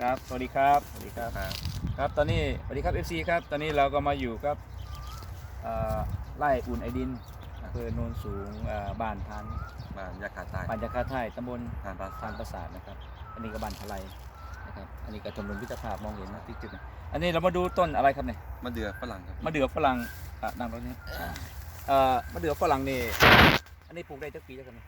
ครับ สวัสดีครับ สวัสดีครับ ครับ ตอนนี้ สวัสดีครับ FC ครับ ตอนนี้เราก็มาอยู่กับเอ่อไร่อุ่นไอดินอำเภอโนนสูงเอ่อบ้านทานบ้านยาคาใต้ปัญญาคาไทยตำบลทานปลาทานประสาทนะครับ อันนี้ก็บ้านทลายนะครับ อันนี้ก็ถนนพิจภาพมองเห็นนะที่จุดนี้อันนี้เรามาดูต้นอะไรครับเนี่ย มะเดือฝรั่งครับ มะเดื่อฝรั่งอะนั่งรถนี้เอ่อมะเดื่อฝรั่งนี่ อันนี้ปลูกได้จักปีแล้วกันเนี่ย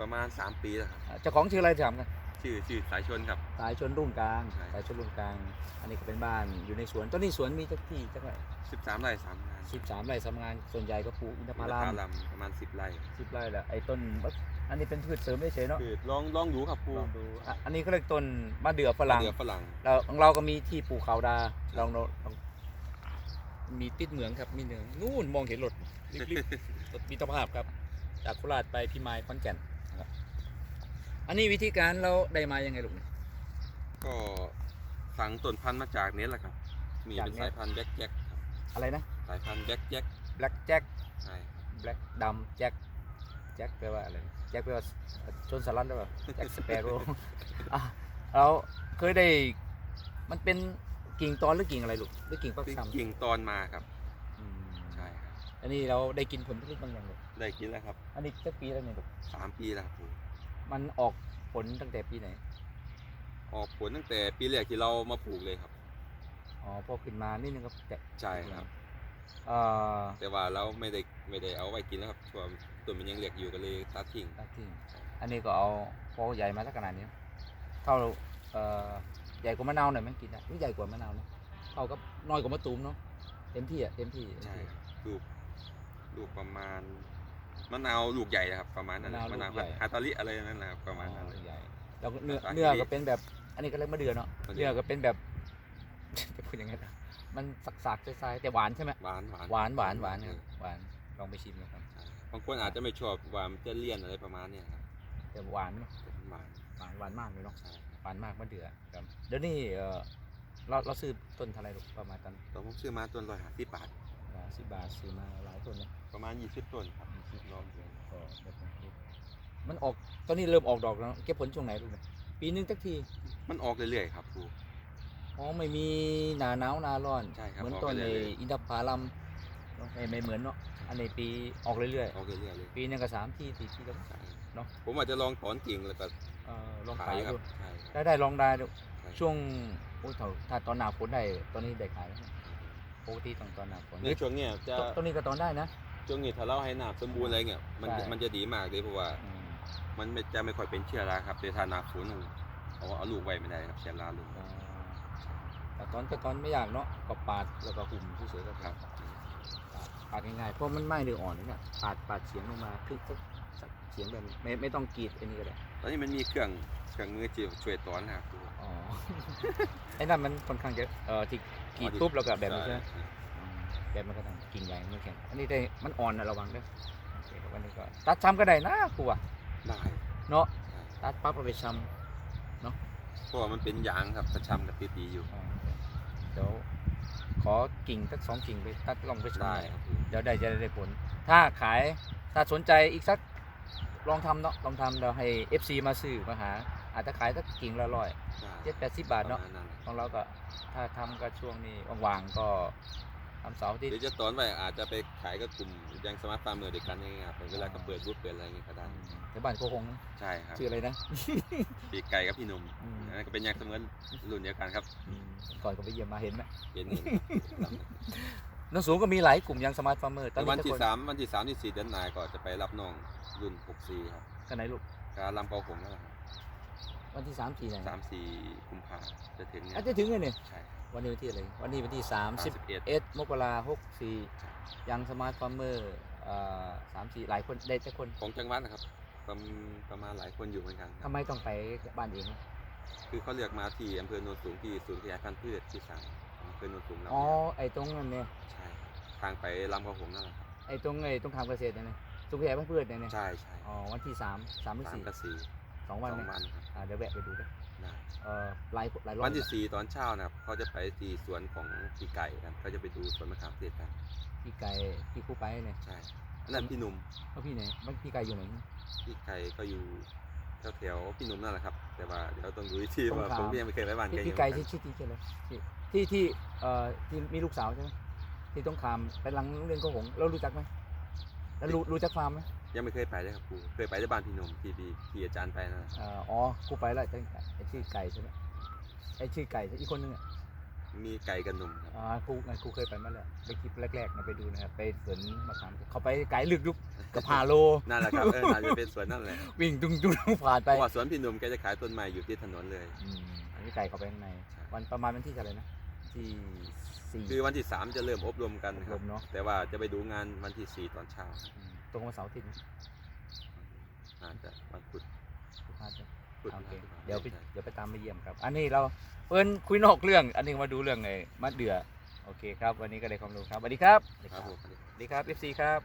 ประมาณ 3 ปีแล้วครับอะเจ้าของชื่ออะไรถามกัน ชื่อชื่อสายชนครับ สายชนรุ่งกลาง ใช่ สายชนรุ่งกลาง อันนี้ก็เป็นบ้านอยู่ในสวนต้นนี้สวนมีจักที่จักไร13ไร่3งานสิบสามไร่ทำงานส่วนใหญ่ก็ปลูกอินทอินผทลัมผลัมประมาณ10ไร่สิบไร่แหละไอ้ต้นบักอันนี้เป็นพืชเสริมเฉยๆเนาะคือลองลองดูครับครูลองดูอะอันนี้ก็เรียกต้นมะเดื่อฝรั่งมะเดือฝรั่ง เราของเราก็มีที่ปลูกขาวดาลองเราลองมีติดเหมืองครับมีเหนืองนู่นมองเห็นรถริบๆรถมีตภาพครับ จากโคราชไปพิมายขอนแก่นนะครับ อันนี้วิธีการเราได้มายังไงลูกเนี่ย ก็สั่งต้นพันธุ์มาจากเน็ตแหละครับ มีจากเป็นเน็ต สายพันธุ์แบ็กแจ็คครับอะไรนะสายพันธุ์แบ็กแจ็คแบล็กแจ็คใช่ครับแบล็กดำแจ็คแจ็คแปลว่าอะไรแจ็คแปลว่าชนสลัดหรือเปล่าแจ็คสเปโร่ อะเราเคยได้มันเป็นกิ่งตอนหรือกิ่งอะไรลูกหรือกิ่งฟักเป็นซ้ำกิ่งตอนมาครับอืมใช่ครับ อันนี้เราได้กินผลผลิตบางอย่างเลยได้กินแล้วครับอันนี้จะปีแล้วเนี่ยลูก3ปีแล้วครับครู มันออกผลตั้งแต่ปีไหน ออกผลตั้งแต่ปีแรกที่เรามาปลูกเลยครับ อ๋อพอขึ้นมานิดนึงก็แตะใช่ครับ เอ่อแต่ว่าเราไม่ได้ไม่ได้เอาไว้กินแล้วครับช่วงต้นมันยังเล็กอยู่ก็เลยตัดทิ้งตัดทิ้งอันนี้ก็เอาพอใหญ่มาสักขนาดนี้เท่าเอ่อใหญ่กว่ามะนาวหน่อยไหมกินได้หรือใหญ่กว่ามะนาวเนาะเท่ากับน้อยกว่ามะตูมเนาะเต็มที่อะเต็มที่ใช่ครับลูกลูกประมาณ มะนาวลูกใหญ่นะครับ ประมาณนั้นนะมะนาวฮาตาลิอะไรนั่นนะครับประมาณนั้นเลย ใหญ่แล้วก็เนื้อราคาเนื้อดีก็เป็นแบบ อันนี้ก็เรียกมะเดื่อเนาะมะเดื่เนื้ออก็เป็นแบบ จะพูดยังไงนะมันสักๆทรายๆแต่หวานใช่ไหมหวานหวานหวานหวานหวานครับหวานลองไปชิมนะครับใช่บางคนอาจจะไม่ชอบว่ามันจะเลี่ยนอะไรประมาณเนี้ยครับแต่หวานเนอะแต่มันหวานหวานหวานมากเลยเนาะใช่หวานมากมะเดื่อครับเดี๋ยวนี้เออเราเราซื้อต้นเท่าไหรลูกประมาณตันตอนผมซื้อมาต้นร้อยห้าสิบบาท สิบบาทซื้อมาหลายต้นนะประมาณยี่สิบต้นครับ สิบรอบเดือนก็แบบนี้มันออกตอนนี้เริ่มออกดอกแล้วเก็บผลช่วงไหนลูกเนี่ยปีนึงสักทีมันออกเรื่อยๆครับครู อ๋อไม่มีหนาหนาวหนาร้อนใช่ครับเหมือนออกต้นไปในเรื่อยๆ อินทผลัมเนอะไม่ไม่เหมือนเนาะอันในปีออกเรื่อยออกเรื่อยๆเลยๆปีหนึงก็สามที่สี่ที่แล้วใช่เนาะผมอาจจะลองถอนกิ่งแล้วก็เออลองขาขายยครัดูบใช่ได้ได้ลองได้ดูใช่ช่วงโอ้ยเถ้าถ้าตอนหนาฝนได้ตอนนี้ได้ขายแล้วนะปกติต้องตอนหนาฝนในช่วงเนี้ยจะตตอนนี้ก็ตอนได้นะ ช่วงนี้ถ้าเราให้น้ำสมบูรณ์อะไรเงี้ยมันใช่ มันจะดีมากเลยเพราะว่า อืมมันไม่จะไม่ค่อยเป็นเชื้อราครับแต่ถ้าหนาฝนน่ะเอาเอาลูกไว้ไม่ได้ครับเชื้อราลูกอ่าแต่ตอนแต่ตอนไม่อยากเนาะก็ปาดแล้วก็หุ่มเฉยๆก็ครับปาดปาดง่ายๆเพราะมันไม่เดืออ่อนเนี่ยปาดปาดเฉียงลงมาคลิกสักสักเฉียงแบบนี้ไม่ไม่ต้องกรีดอันนี้ก็ได้ตอนนี้มันมีเครื่องเครื่องมือที่ช่วยถอนนะครับครูอ๋อ ไอ้นั่นมันค่อนข้างจะเอ่อที่กรีดปุ๊บแล้วก็แบบนี้ใช่ไหมใช่อืม แบบมันก็ต้องกิ่งใหญ่ไม่แข็งอันนี้ได้มันอ่อนนะระวังด้วยโอเคครับอันนี้ก็ตัดช้ำก็ได้นะครูอะได้เนาะใช่ตัดปั๊บเอาไปช้เพราะว่ามันเป็นยางครับกระชำกับตีดีอยู่ำอ่าเดี๋ยวขอกิ่งสักสองกิ่งไปตัดลองไปช้ำได้หน่อย ครับเดี๋ยวได้จะได้ผล ถ้าขายถ้าสนใจอีกสักลองทำเนาะลองทำเดี๋ยวให้ FC มาซื้อมาหา อาจจะขายสักกิ่งละร้อยได้เจ็ดแปดสิบบาทเนาะประมณนั้นของเราก็ถ้าทำก็ช่วงนี้ว่างๆก็ ทำเสาร์อาที่เดี๋ยวจะตอนไว้อาจจะไปขายกับกลุ่มยังสมาร์ทฟาร์มเมอร์เดียวกันอย่างเงี้ยครับเวลาก็เปิดบูธเปิดอะไรอย่างเงี้ยก็ได้แถวบ้านโคกงนะใช่ครับชื่ออะไรนะ ปีกไก่กับพี่หนุ่มอืม อันนั้นก็เป็นยางเสมือนรุ่นเดียวกันครับอืมก่อนก็ไปเยี่ยมมาเห็นไหมเห็นเห็นครับน้องสูงก็มีหลายกลุ่มยังสมาร์ทฟาร์มเมอร์ตอนวันนี้ที่ทุกคนสามวันที่สามที่สี่เดือนหน้าก็จะไปรับน้องรุ่นหกสี่ครับกันไหนลูกการลำเกาผมนั่นแหละครับ วันที่สามสี่ไหนสามสี่กุมภาจะถึงเนี่ยอาจจะถึงเลยเนี่ยใช่วันนี้วันที่อะไรวันนี้วันที่สามสิบเอ็ดเอ็ดมกราหกสี่ยังสมาร์ทฟาร์มเมอร์สามสี่หลายคนได้แต่คนของจังหวัดนะครับประมประมาณหลายคนอยู่เหมือนกันคทำรับไมต้องไปบ้านเองอะคือเขาเลือกมาที่อำเภอโนนสูงที่ศูนย์ขยายพันธุ์พืชที่สามอำเภอโนนสูงแล้วอ๋อไอ้ตรงนั้นเนี่ยใช่ทางไปลำเกาผมนั่นแหละครับไอ้ตรงไอ้ตรงทางเกษตรเนี่ยนะตรงขยายพันธุ์พืชเนี่ยนะใช่ใช่อ๋อวันที่สามสามหรือสาม สี่กับสี่สองสวันองเนี่ยวันครับอ่าเดี๋ยวแวะไปดูด้วยได้เอ่อหลายหลายรอบวันที่สี่ตอนเช้านะครับเขาจะไปที่สวนของพี่ไก่ครับเขาจะไปดูสวนมะขามเทศกันพี่ไก่พี่คู่ไปเนี่ยใช่อันนั้นพี่หนุ่มเขาพี่ไหนบ้านพี่ไก่อยู่ไหน พี่ไก่ก็อยู่แถวๆพี่หนุ่มนั่นแหละครับ แต่ว่าเดี๋ยวต้องดูอีกทีสงว่าขลาผมก็ยังไม่เคยไปบ้านพี่แกพี่อยู่ไก่เหมืที่อนกันชื่อที่ชื่ออะไรที่ที่ที่เอ่อที่มีลูกสาวใช่ไหมที่ต้องคามไปหลังโรงเรียนโกหงเรารู้จักไหมแล้วรู้รู้จักฟาร์มไหม ยังไม่เคยไปเลยครับครูเคยไปที่บ้านพี่หนุ่มที่พี่ที่อาจารย์ไปนะเอ่ออ๋อกูไปแล้วไอ้ไอ้ชื่อไก่ใช่ไหมไอ้ชื่อไก่อีกคนนึงอะมีไก่กับหนุ่มครับอ่าครูงั้นครูเคยไปมาแล้วไปคลิปแรกๆนะไปดูนะครับไปสวนมะขามเขาไปไกลลึกยุกกับพาโล นั่นแหละครับเออน่าจะเป็นสวนนั่นแหละวิ่งจุงจุงผ่านเพไปราะว่าสวนพี่หนุ่มแกจะขายต้นไม้อยู่ที่ถนนเลย อืมอันนี้ไก่เขาไปข้างในวันประมาณวันที่เท่าไหร่นะที่สี่คือวันที่สามจะเริ่มอบรมกันครรัวบมเนาะแต่ว่าจะไปดูงานวันที่สี่ตอนเช้า อืม ตรงวันเสาร์อาทิตย์นะน่าจะวันพุธสุภาพใช่ไหมพุธโอเคนะเดี๋ยวไปใช่เดี๋ยวไปตามไปเยี่ยมครับ อันนี้เราเพิ่นคุยนอกเรื่อง อันนี้มาดูเรื่องไอ้มะเดื่อโอเคครับ วันนี้ก็ได้ความรู้ครับสวัสดีครับ ครับผม สวัสดีครับ FC ครับ